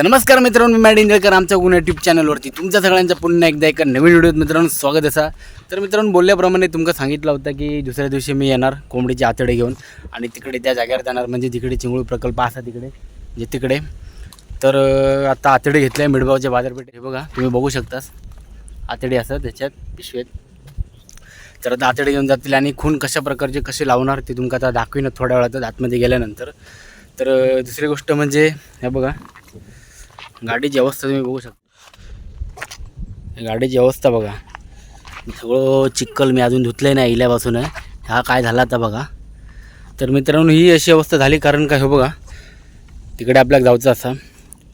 तर नमस्कार मित्रांनो मी मॅड इंजळकर आमच्या गुन्हा यूट्यूब चॅनलवरती तुमच्या सगळ्यांचं पुन्हा एकदा एका नवीन व्हिडिओत मित्रांनो स्वागत असा तर मित्रांनो बोलल्याप्रमाणे तुमका सांगितलं होतं की दुसऱ्या दिवशी मी येणार कोंबडीचे आतडे घेऊन. आणि तिकडे त्या जागेवर जाणार म्हणजे तिकडे चिंगळू प्रकल्प असा तिकडे जे तिकडे. तर आता आतडे घेतले आहे मिडगावच्या बाजारपेठ हे बघा तुम्ही बघू शकतास. आतडे असं त्याच्यात पिशवेत. तर आता आतडे घेऊन जातील आणि खून कशा प्रकारचे कसे लावणार ते तुमका आता दाखवीन थोड्या वेळातच आतमध्ये गेल्यानंतर. तर दुसरी गोष्ट म्हणजे हे बघा. गाडीची अवस्था तुम्ही बघू शकता. गाडीची अवस्था बघा. सगळं चिक्कल मी अजून धुतलं नाही इल्यापासून. हा काय झाला आता बघा. तर मित्रांनो ही अशी अवस्था झाली कारण काय हो बघा. तिकडे आपल्याला जायचं असा.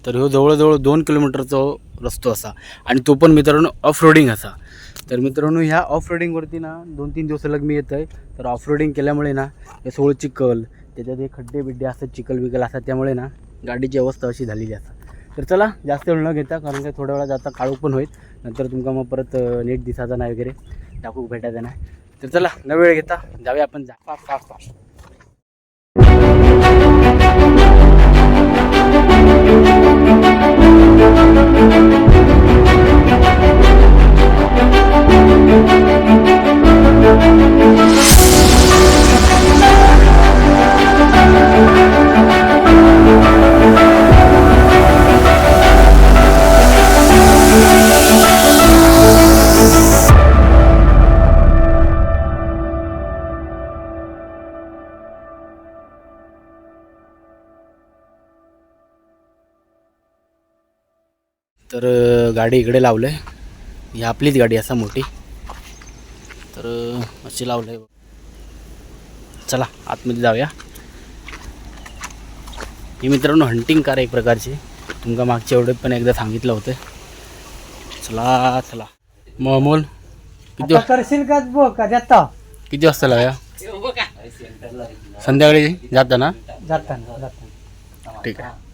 तर ह्यो जवळजवळ दोन किलोमीटरचा रस्तो असा. आणि तो पण मित्रांनो ऑफ रोडिंग असा. तर मित्रांनो ह्या ऑफ रोडिंगवरती ना दोन तीन दिवस लग मी येत आहे तर ऑफ रोडिंग केल्यामुळे ना हे सगळं चिखल त्याच्यात हे खड्डे बिड्डे असतात चिखल बिकल असतात त्यामुळे ना गाडीची अवस्था अशी झालेली असतात तर चला जास्त वेळ न घेता कारण काय थोड्या वेळात जाता काळू पण होईल. नंतर तुमका मग परत नीट दिसायचा नाही वगैरे. टाकू भेटायचं नाही. तर चला न वेळ घेता. जाऊया आपण. जा. Fast fast fast. तर गाडी इकडे लावलं आहे ही आपलीच गाडी असा मोठी. तर अशी लावलं आहे चला आतमध्ये जाऊया. ही मित्रांनो हंटिंग कार एक प्रकारची. तुमका मागच्या एवढे पण एकदा सांगितलं होतं. चला चला. मग अमोल किती वा- करशील का बघ का जाता? किती वाजता लावूया? संध्याकाळी जाता ना जाताना जाताना. ठीक आहे.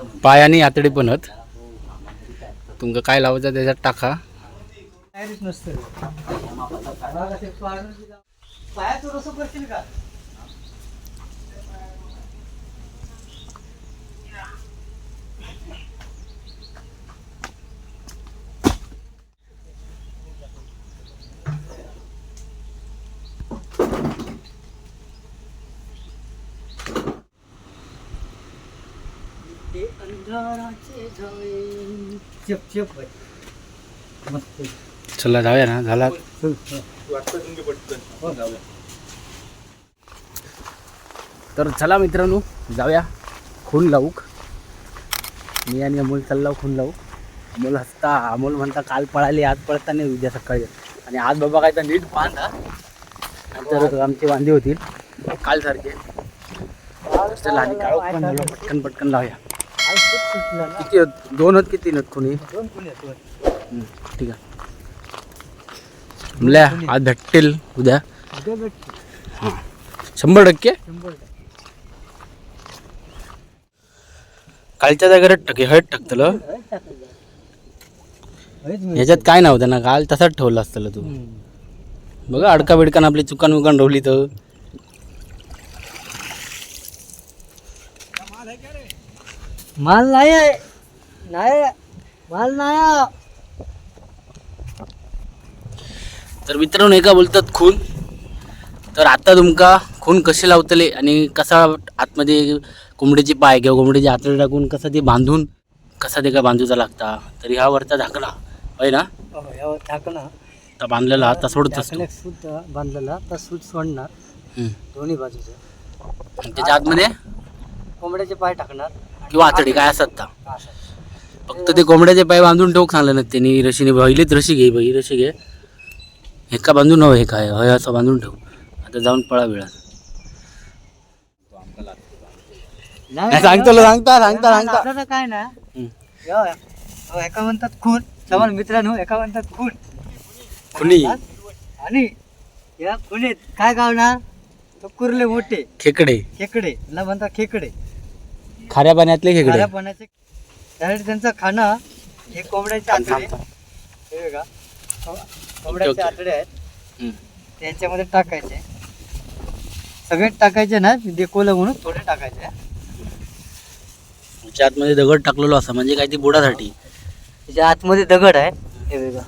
संध्याकाळी जाताना पायाने आतडी पण आहेत तुमका काय लावायचं त्याच्यात टाका. तयारीच नसतं पायाचं रसं करशील का ते अंधाराचे जाळे चप चप आहे. मस्त चला जाऊया ना झाला. तर चला मित्रांनो जाऊया खून लावूक मी आणि अमोल चालला खून लावू अमोल हसता अमोल म्हणता काल पळाली आज पळता नाही उद्या सकाळी. आणि आज बाबा काय तर नीट बांधा नंतर आमचे वांदे होतील. काल सारखे. चला आणि काळोख पटकन पटकन लावूया. किती आहेत? दोन आहेत किती आहेत खुनी दोन पुणे दोन हम्म, ठीक आहे म्हणल्या आज भेटतील उद्या उद्या भेटते हां शंभर टक्के शंभर टक्के. कालच्या जागेवर टके हट टाकतलं हळद मिळते. ह्याच्यात काय नव्हतं ना काल तसाच ठेवलं असतं तू हम्म. बघा अडका बिडकान आपली चुकान उकान ठेवली तर माल नाही आहे. नाही माल नाही आहे. तर मित्रांनो एका बोलतात खून? तर आता तुमका खून कसे लावतले आणि कसा आतमध्ये कोंबडीचे पाय किंवा कोंबडीचे हातळे टाकून कसा ते बांधून कसा ते काय बांधूचा लागता? तर ह्या वरचा होय ना? हो, यावर टाकणं तर बांधलेला हात सोडत असतो टाकण्यात सूत बांधलेला तर सूत सोडणार. हम्म. दोन्ही बाजूचं. आणि त्याच्या आतमध्ये? कोंबड्याचे पाय टाकणार. किंवा आतडी काय असतात ता. फक्त ते कोंबड्याचे पाय बांधून ठेवूक सांगलं ना त्यांनी रशीने पहिलीच रशी घे ही रशी घे. एका बांधून हवं हे काय हय असं बांधून ठेव. आता जाऊन पळा वेळा नाही, सांगतो सांगता, सांगता, सांगता. आपल्याला काय ना. या, हो, एका म्हणतात खून. समान मित्रांनो एका म्हणतात खून. खुनी. आणि या खुनीत काय गावणार? तो कुर्ले मोठे. खेकडे. खेकडे त्याला म्हणतात खेकडे. खाऱ्या पाण्यातले खेकडे. खाऱ्या पाण्याचे त्यासाठी त्यांचं खाणं हे कोंबड्याचे आतडे. हे बघा. कोंबड्याचे. आतडे आहेत. हम्म. त्याच्यामध्ये टाकायचे. सगळे टाकायचे ना डेकोला म्हणून थोडे टाकायचे. त्याच्या आतमध्ये दगड टाकलेलो असा म्हणजे काय ती बुडासाठी. त्याच्या आतमध्ये दगड आहे. हे बघा.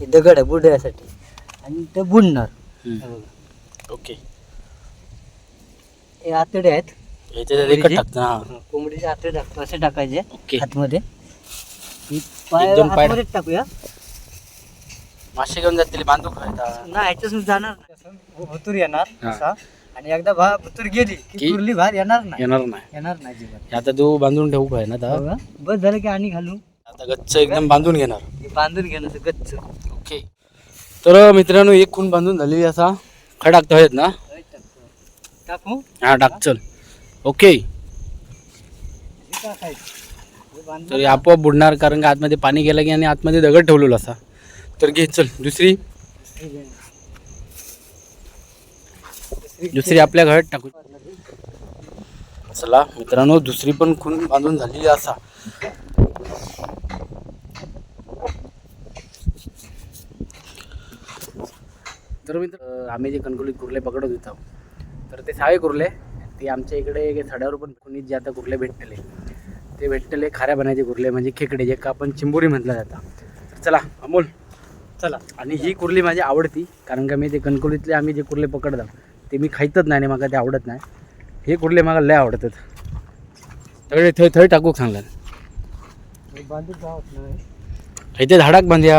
हे दगड आहे बुडण्यासाठी आणि ते बुडणार. हे. बघा. ओके. हे आतडे आहेत. याच्यात टाकतं कोंबडीचे टाकतो असे टाकायचे ओके. ही पाय पाय- आतमध्येच टाकूया. मासे घेऊन जातील बांधू खायचा नाही जाणार नाही. भुतूर येणार हा. असा. आणि एकदा भा भुतूर गेली की की- कुर्ली येणार नाही. येणार नाही. येणार नाही आता तू बांधून ठेवू काय ना आता? बघा, बस झालं की आणि घालू. आता गच्च एकदम बांधून घेणार. हे बांधून घेणं असं गच्च. ओके. तर मित्रांनो एक खून बांधून झालेली असा. खडाक आहेत ना? टाकू? हा टाक चल. ओके. तर आपोआप बुडणार कारण का आतमध्ये पाणी गेलं की आणि आतमध्ये दगड ठेवलेलं असा. तर घे चल दुसरी. घे. दुसरी आपल्या घरात टाकू. चला मित्रांनो दुसरी पण खून बांधून झालेली असा. तर मित्र आम्ही जे कणकुलीत कुर्ले पकडत होतो तर ते सावे कुर्ले. ते आमच्या इकडे सड्यावर पण कुणीत जे आता कुर्ले भेटलेले. ते भेटलेले खाऱ्या बनायचे कुर्ले म्हणजे खेकडे जे का आपण चिंबोरी म्हटलं जातं. तर चला अमोल. चला. आणि ही कुर्ली माझी आवडती कारण का मी ते कणकोलीतले आम्ही जे कुर्ले पकडतो ते मी खायतच नाही आणि मला ते आवडत नाही. हे कुर्ले मला लय आवडतात. सगळे थंय थंय टाकूक सांगला हे हयते झाडाक बांध्या.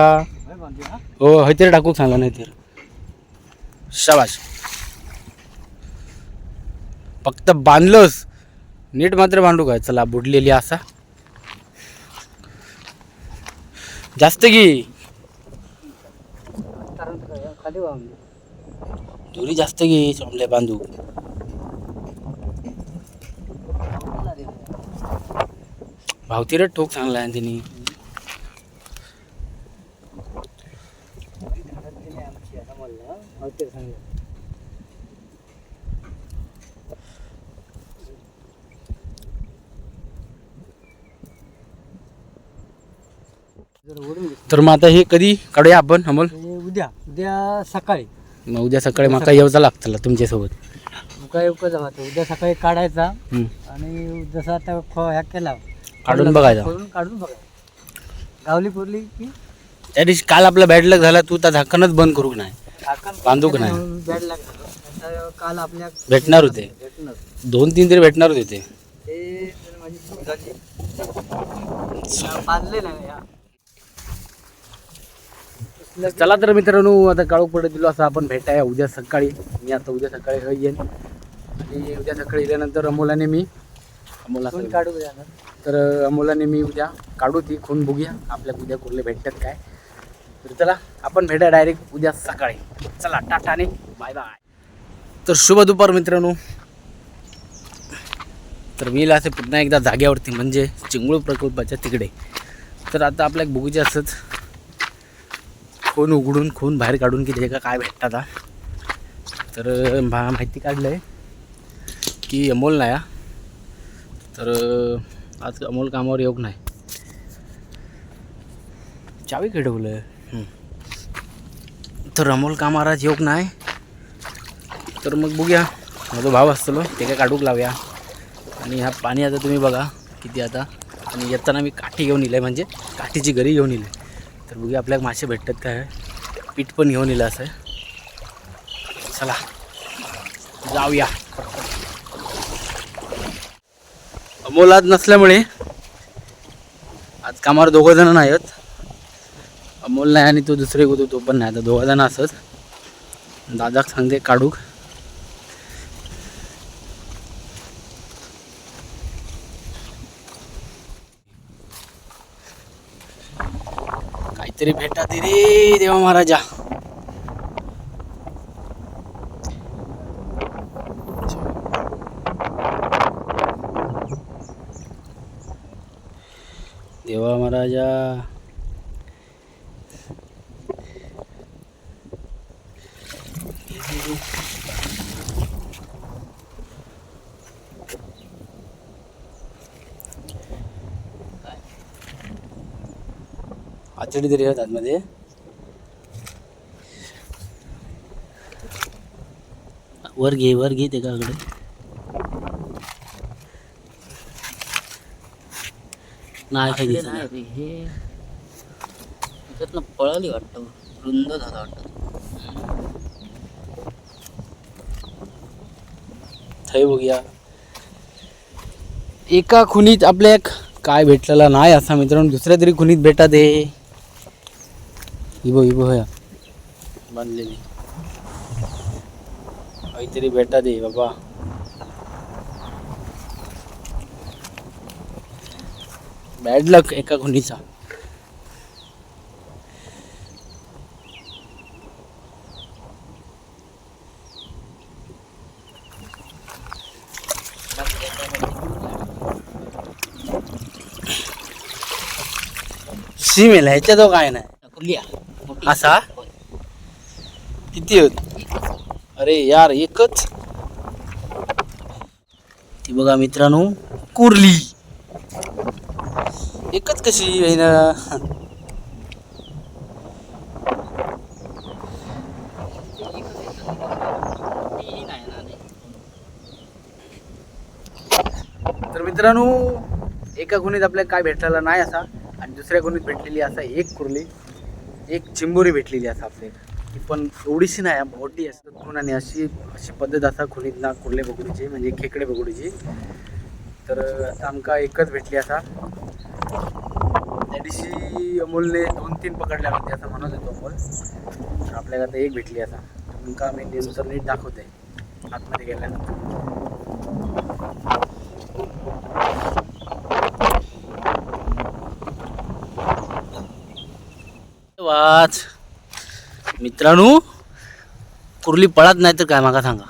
हो हयते टाकूक सांगला नाही तर शाबाश फक्त बांधलंस नीट मात्र बांधू काय? चला बुडलेली असा जास्त घे. खाली दुरी जास्त घे चोंबले बांधू. भावतीरच ठोक चांगला आहे त्यांनी तर मग आता हे कधी काढूया आपण अमोल? उद्या उद्या सकाळी. मग उद्या सकाळी माका येऊचा लागतं तुमच्यासोबत. उका उका जमातो उद्या सकाळी काढायचा हम्म. आणि जसा आता ख- ह्या केला. काढून बघायचा. करून काढून बघा गावली पुरली की? त्या दिवशी काल आपला बॅड लक झाला तू त्या झाकणच बंद करू नाही. झाकण बांधू का नाही? म्हणून बॅड लागलं काल आपल्या भेटणार होते. भेटणार. दोन तीन तरी भेटणार होते ते. तर माझी चूक झाली बांधले नाही चला तर मित्रांनो आता काळू पडत दिलो असं आपण भेटाय उद्या सकाळी. मी आता उद्या सकाळी येईन. आणि उद्या सकाळी गेल्यानंतर अमोलाने मी अमोला काढू तर अमोलाने मी उद्या काढू ती खून. बघूया आपल्या उद्या कुठले भेटतात काय. तर चला आपण भेटा डायरेक्ट उद्या सकाळी. चला टाटा आणि बाय बाय तर शुभ दुपार मित्रांनो. तर मी असे पुन्हा एकदा जाग्यावरती म्हणजे चिंगूळ प्रकल्पाच्या तिकडे. तर आता आपल्या बघूचे असंच खून उघडून खून बाहेर काढून की त्याच्या काय भेटतात आता? तर मा माहिती काढलं आहे की अमोल नाही तर आज अमोल कामावर योग नाही. चावी खेळवलं तर अमोल कामावर आज योग नाही. तर मग बघूया. माझा भाव असतो ते काय काढूक लावूया. आणि ह्या पाणी आता तुम्ही बघा किती आता. आणि येताना मी काठी घेऊन इलं म्हणजे काठीची घरी घेऊन इले तर बघूया आपल्याला मासे भेटतात काय पीठ पण घेऊन येईल असं. चला जाऊया. अमोल आज नसल्यामुळे आज कामावर दोघं जण नाही आहेत अमोल नाही आणि तो दुसरे होतो तो पण नाही. आता दोघं जण असत. दादा सांगते काढूक. काहीतरी भेटा दे रे देवा महाराजा. देवा महाराजा. आचडी तरी आहेत आतमध्ये. वर घे वर घे त्याच्याकडे नाही काही असले दिसत नाही. रे, हे. त्याच्यातनं पळाली वाटतं. रुंद झाला वाटतं. थंय बघूया. एका खुनीत आपल्या एक काय भेटलेला नाही असा मित्रांनो. दुसऱ्या तरी खुनीत भेटत आहे. इबो इबो होया। बांधलेली काहीतरी भेटत आहे बाबा। बॅड लक एका खुनीचा सिमेल ह्याच्या तो काय नाही. असा? किती होत अरे यार एकच? ती बघा मित्रांनो कुर्ली. एकच कशी आहे ना? नाही तर मित्रांनो एका गुणीत आपल्याला काय भेटलेला नाही असा आणि दुसऱ्या गुणीत भेटलेली असा एक कुर्ली. एक चिंबोरी भेटलेली असं आपल्याला. ती पण एवढीशी नाही मोठी असतात खून आणि अशी अशी पद्धत असा खुणीत ना कुर्ले बघुडीची म्हणजे खेकडे बघुडीची तर आता आमका एकच भेटली असा त्या दिवशी अमोलने दोन तीन पकडल्या होते असं म्हणत होतो अमोल. तर आपल्याला आता एक भेटली असा तुमका आम्ही नंतर नीट दाखवते आतमध्ये गेल्यानंतर. आज मित्रांनो कुर्ली पळत नाही तर काय माका सांगा.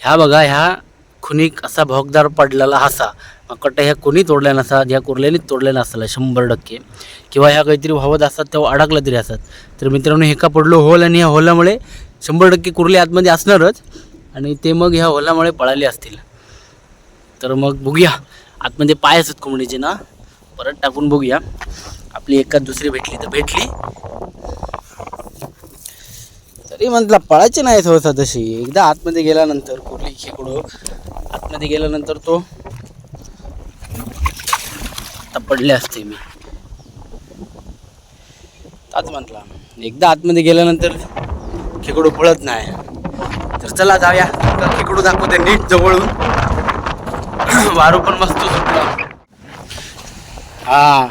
ह्या बघा ह्या खुनीक असा भोगदार पडलेला असा कट्टा ह्या कोणी तोडल्या नसा ह्या कुर्ल्यानी तोडल्या नसला शंभर टक्के. किंवा ह्या काहीतरी व्हावत असतात तेव्हा अडकलं तरी असतात. तर मित्रांनो हे का पडलो? होल आणि ह्या होलामुळे शंभर टक्के कुर्ली आतमध्ये असणारच. आणि ते मग ह्या होलामुळे पळाले असतील. तर मग बघूया. आतमध्ये पाय असतात कोंबडीचे ना. परत टाकून बघूया. आपली एकाच दुसरी भेटली तर भेटली. तरी म्हटलं पळायची नाही सहसा तशी. एकदा आतमध्ये गेल्यानंतर कुठली खेकडो आतमध्ये गेल्यानंतर तो आता पडले असते मी. आज म्हटला एकदा आतमध्ये गेल्यानंतर खेकडू पळत नाही. तर चला जाऊया. तर खेकडू दाखवते नीट जवळून. वारू पण मस्त सुटला. हा.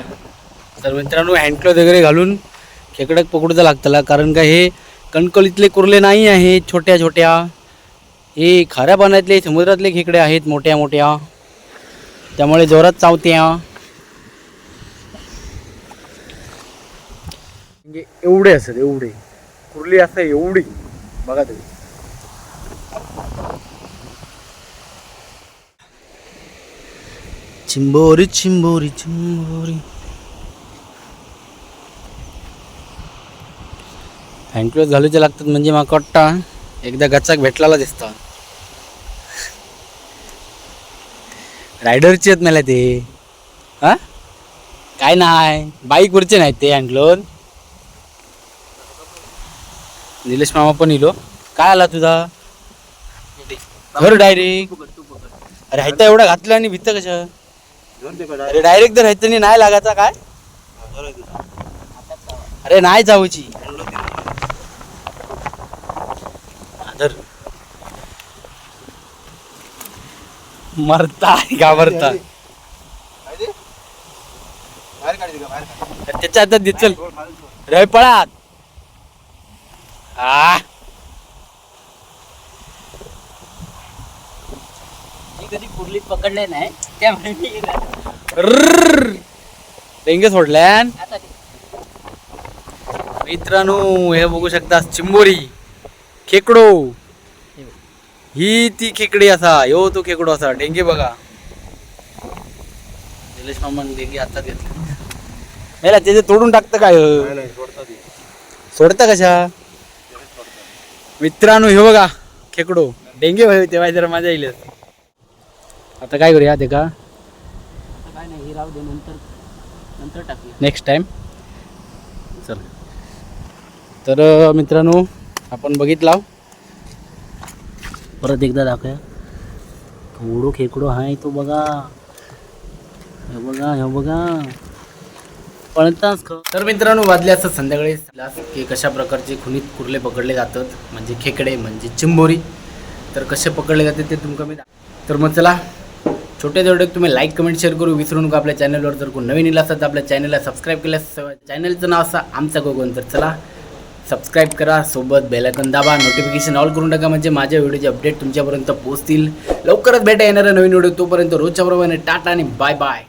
तर मित्रांनो हँडक्लोथ वगैरे घालून खेकड्याक पकडूचा लागतला कारण का हे कणकवलीतले कुर्ले नाही आहेत छोट्या छोट्या हे खाऱ्या पाण्यातले समुद्रातले खेकडे आहेत मोठ्या मोठ्या त्यामुळे जोरात चावत्या एवढे असत एवढे. कुर्ली असं एवढी. बघा तुम्ही. चिंबोरी चिंबोरी चिंबोरी. हँडक्लोज घालूचे लागतात म्हणजे माका वाटता एकदा गचाक भेटलाला दिसता. रायडरची आहेत मला ते. हा? काय नाही बाईकवरचे नाहीत ते हँडक्लोज निलेश मामा पण इलो. काय आला तुझा? घर डायरेक्ट अरे हायता एवढा घातला आणि भित्त कशा? अरे डायरेक्ट जर हायतानी नाही लागायचा काय? अरे नाही जाऊची. मरता. घाबरता. त्याच्या हातात दे चल रे पळात. आ. मी कधी कुर्ली पकडले नाही त्यामुळे मी रर्रर्र. डेंगे सोडल्यान. आता ते मित्रांनो हे बघू शकता चिंबोरी खेकडो. ही ती खेकडी असा यो तो खेकडो असा डेंगे बघा. निलेश मामान डेंगे हातात घेतले. याला त्याचे तोडून टाकतं काय? सोडता कशा? मित्रांनो हे बघा खेकडो. डेंगे भाई तेव्हा जरा मजा येईल. आता काय करूया ते का? आता काय नाही हे राहू दे नंतर नंतर टाकूया. नेक्स्ट टाइम चल. तर मित्रांनो आपण बघितला. परत एकदा दाखवूया. थोडं खेकडो आहे तो बघा. हे बघा हे बघा. पळताच तर मित्रांनो वाजले असं संध्याकाळी. की कशा प्रकारचे खुनीत कुर्ले पकडले जातात. म्हणजे खेकडे म्हणजे चिंबोरी. तर कसे पकडले जाते ते तुमका मी तर मग चला छोटे छोटे तुम्ही लाईक कमेंट शेअर करू. विसरू नका आपल्या चॅनलवर जर कोण नवीन इला असतात तर आपल्या चॅनलला सबस्क्राईब केल्यास. चॅनलचं नाव असं आमचा गोगोन. तर चला सबस्क्राईब करा सोबत बेलायकन दाबा नोटिफिकेशन ऑल करून टाका म्हणजे माझ्या व्हिडिओचे अपडेट तुमच्यापर्यंत पोहोचतील. लवकरच भेटा येणारा नवीन व्हिडिओ तोपर्यंत रोजच्या प्रमाणे टाटा आणि बाय बाय